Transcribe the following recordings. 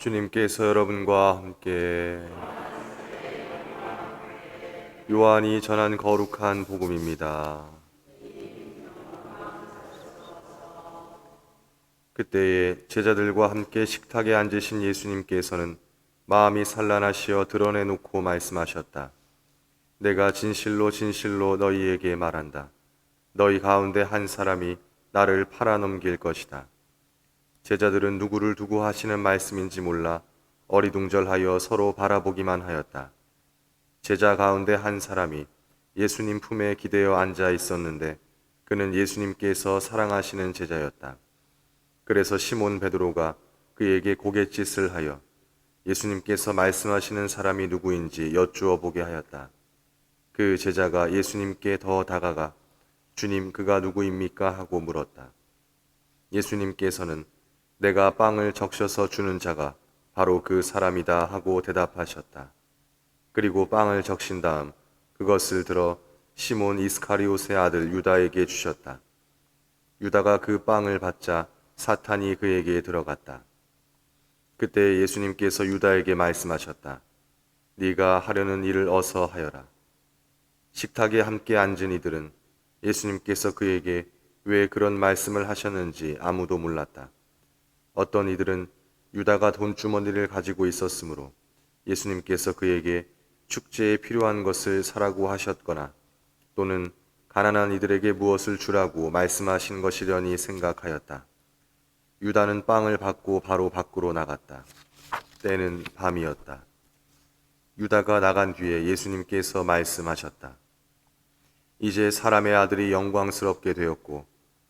주님께서 여러분과 함께 요한이 전한 거룩한 복음입니다. 그때에 제자들과 함께 식탁에 앉으신 예수님께서는 마음이 산란하시어 드러내놓고 말씀하셨다. 내가 진실로 진실로 너희에게 말한다. 너희 가운데 한 사람이 나를 팔아넘길 것이다. 제자들은 누구를 두고 하시는 말씀인지 몰라 어리둥절하여 서로 바라보기만 하였다. 제자 가운데 한 사람이 예수님 품에 기대어 앉아 있었는데 그는 예수님께서 사랑하시는 제자였다. 그래서 시몬 베드로가 그에게 고갯짓을 하여 예수님께서 말씀하시는 사람이 누구인지 여쭈어 보게 하였다. 그 제자가 예수님께 더 다가가 주님 그가 누구입니까 하고 물었다. 예수님께서는 내가 빵을 적셔서 주는 자가 바로 그 사람이다 하고 대답하셨다. 그리고 빵을 적신 다음 그것을 들어 시몬 이스카리옷의 아들 유다에게 주셨다. 유다가 그 빵을 받자 사탄이 그에게 들어갔다. 그때 예수님께서 유다에게 말씀하셨다. 네가 하려는 일을 어서 하여라. 식탁에 함께 앉은 이들은 예수님께서 그에게 왜 그런 말씀을 하셨는지 아무도 몰랐다. 어떤 이들은 유다가 돈주머니를 가지고 있었으므로 예수님께서 그에게 축제에 필요한 것을 사라고 하셨거나 또는 가난한 이들에게 무엇을 주라고 말씀하신 것이려니 생각하였다. 유다는 빵을 받고 바로 밖으로 나갔다. 때는 밤이었다. 유다가 나간 뒤에 예수님께서 말씀하셨다. 이제 사람의 아들이 영광스럽게 되었고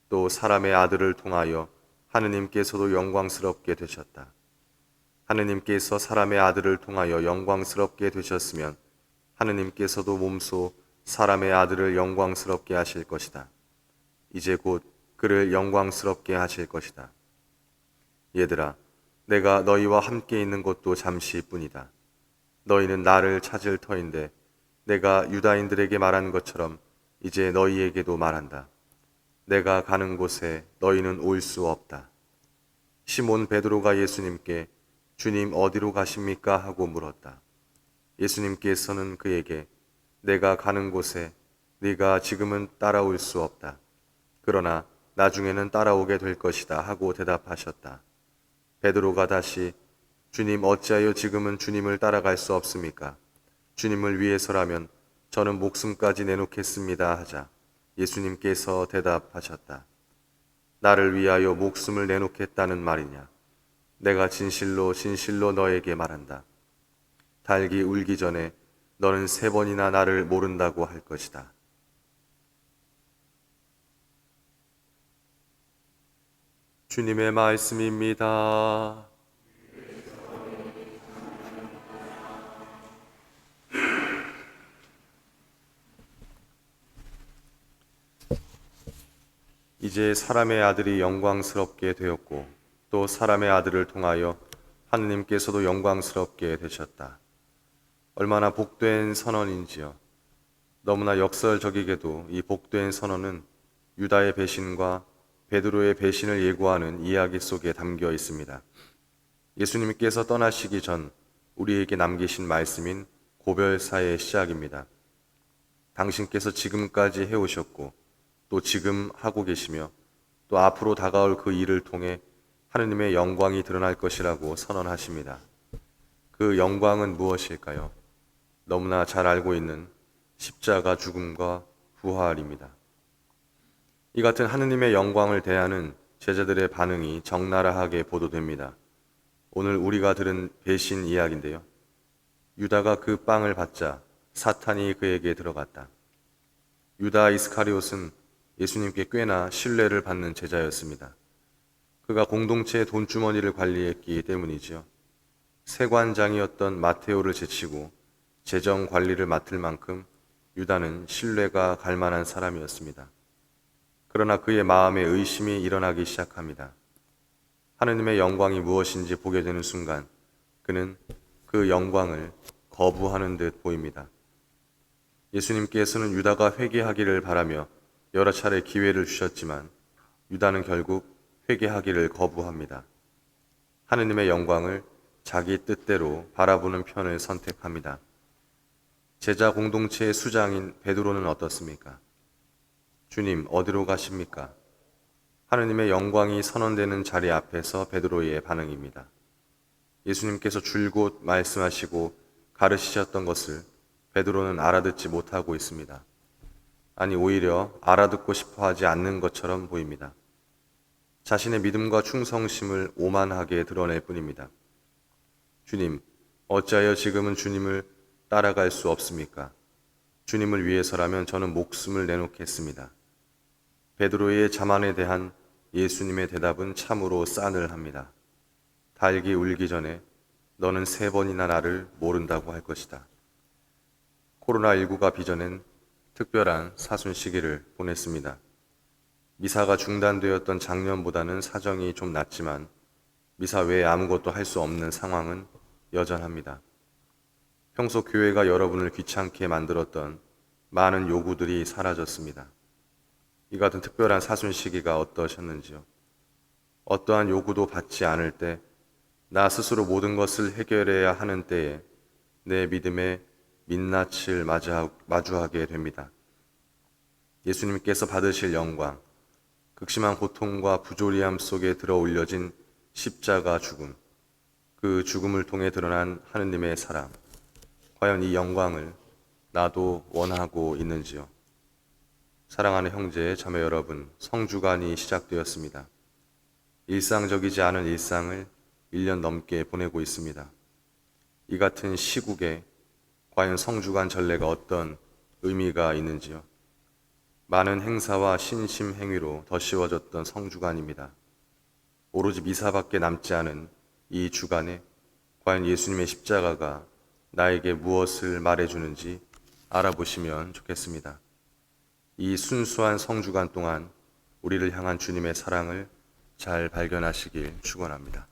또 사람의 아들을 통하여 하느님께서도 영광스럽게 되셨다. 하느님께서 사람의 아들을 통하여 영광스럽게 되셨으면 하느님께서도 몸소 사람의 아들을 영광스럽게 하실 것이다. 이제 곧 그를 영광스럽게 하실 것이다. 얘들아, 내가 너희와 함께 있는 것도 잠시뿐이다. 너희는 나를 찾을 터인데 내가 유다인들에게 말한 것처럼 이제 너희에게도 말한다. 내가 가는 곳에 너희는 올 수 없다. 시몬 베드로가 예수님께 주님 어디로 가십니까 하고 물었다. 예수님께서는 그에게 내가 가는 곳에 네가 지금은 따라올 수 없다. 그러나 나중에는 따라오게 될 것이다 하고 대답하셨다. 베드로가 다시 주님 어찌하여 지금은 주님을 따라갈 수 없습니까? 주님을 위해서라면 저는 목숨까지 내놓겠습니다 하자 예수님께서 대답하셨다. 나를 위하여 목숨을 내놓겠다는 말이냐? 내가 진실로 진실로 너에게 말한다. 달기 울기 전에 너는 세 번이나 나를 모른다고 할 것이다. 주님의 말씀입니다. 이제 사람의 아들이 영광스럽게 되었고 또 사람의 아들을 통하여 하느님께서도 영광스럽게 되셨다. 얼마나 복된 선언인지요. 너무나 역설적이게도 이 복된 선언은 유다의 배신과 베드로의 배신을 예고하는 이야기 속에 담겨 있습니다. 예수님께서 떠나시기 전 우리에게 남기신 말씀인 고별사의 시작입니다. 당신께서 지금까지 해오셨고 또 지금 하고 계시며 또 앞으로 다가올 그 일을 통해 하느님의 영광이 드러날 것이라고 선언하십니다. 그 영광은 무엇일까요? 너무나 잘 알고 있는 십자가 죽음과 부활입니다. 이 같은 하느님의 영광을 대하는 제자들의 반응이 적나라하게 보도됩니다. 오늘 우리가 들은 배신 이야기인데요. 유다가 그 빵을 받자 사탄이 그에게 들어갔다. 유다 이스카리옷은 예수님께 꽤나 신뢰를 받는 제자였습니다. 그가 공동체의 돈주머니를 관리했기 때문이지요. 세관장이었던 마테오를 제치고 재정 관리를 맡을 만큼 유다는 신뢰가 갈 만한 사람이었습니다. 그러나 그의 마음에 의심이 일어나기 시작합니다. 하느님의 영광이 무엇인지 보게 되는 순간 그는 그 영광을 거부하는 듯 보입니다. 예수님께서는 유다가 회개하기를 바라며 여러 차례 기회를 주셨지만 유다는 결국 회개하기를 거부합니다. 하느님의 영광을 자기 뜻대로 바라보는 편을 선택합니다. 제자 공동체의 수장인 베드로는 어떻습니까? 주님, 어디로 가십니까? 하느님의 영광이 선언되는 자리 앞에서 베드로의 반응입니다. 예수님께서 줄곧 말씀하시고 가르치셨던 것을 베드로는 알아듣지 못하고 있습니다. 아니, 오히려 알아듣고 싶어 하지 않는 것처럼 보입니다. 자신의 믿음과 충성심을 오만하게 드러낼 뿐입니다. 주님, 어찌하여 지금은 주님을 따라갈 수 없습니까? 주님을 위해서라면 저는 목숨을 내놓겠습니다. 베드로의 자만에 대한 예수님의 대답은 참으로 싸늘합니다. 달기 울기 전에 너는 세 번이나 나를 모른다고 할 것이다. 코로나19가 빚어낸 특별한 사순 시기를 보냈습니다. 미사가 중단되었던 작년보다는 사정이 좀 낫지만 미사 외에 아무것도 할 수 없는 상황은 여전합니다. 평소 교회가 여러분을 귀찮게 만들었던 많은 요구들이 사라졌습니다. 이 같은 특별한 사순 시기가 어떠셨는지요? 어떠한 요구도 받지 않을 때, 나 스스로 모든 것을 해결해야 하는 때에 내 믿음의 민낯을 마주하게 됩니다. 예수님께서 받으실 영광, 극심한 고통과 부조리함 속에 들어 올려진 십자가 죽음, 그 죽음을 통해 드러난 하느님의 사랑, 과연 이 영광을 나도 원하고 있는지요? 사랑하는 형제, 자매 여러분, 성주간이 시작되었습니다. 일상적이지 않은 일상을 1년 넘게 보내고 있습니다. 이 같은 시국에 과연 성주간 전례가 어떤 의미가 있는지요? 많은 행사와 신심 행위로 덧씌워졌던 성주간입니다. 오로지 미사밖에 남지 않은 이 주간에 과연 예수님의 십자가가 나에게 무엇을 말해주는지 알아보시면 좋겠습니다. 이 순수한 성주간 동안 우리를 향한 주님의 사랑을 잘 발견하시길 축원합니다.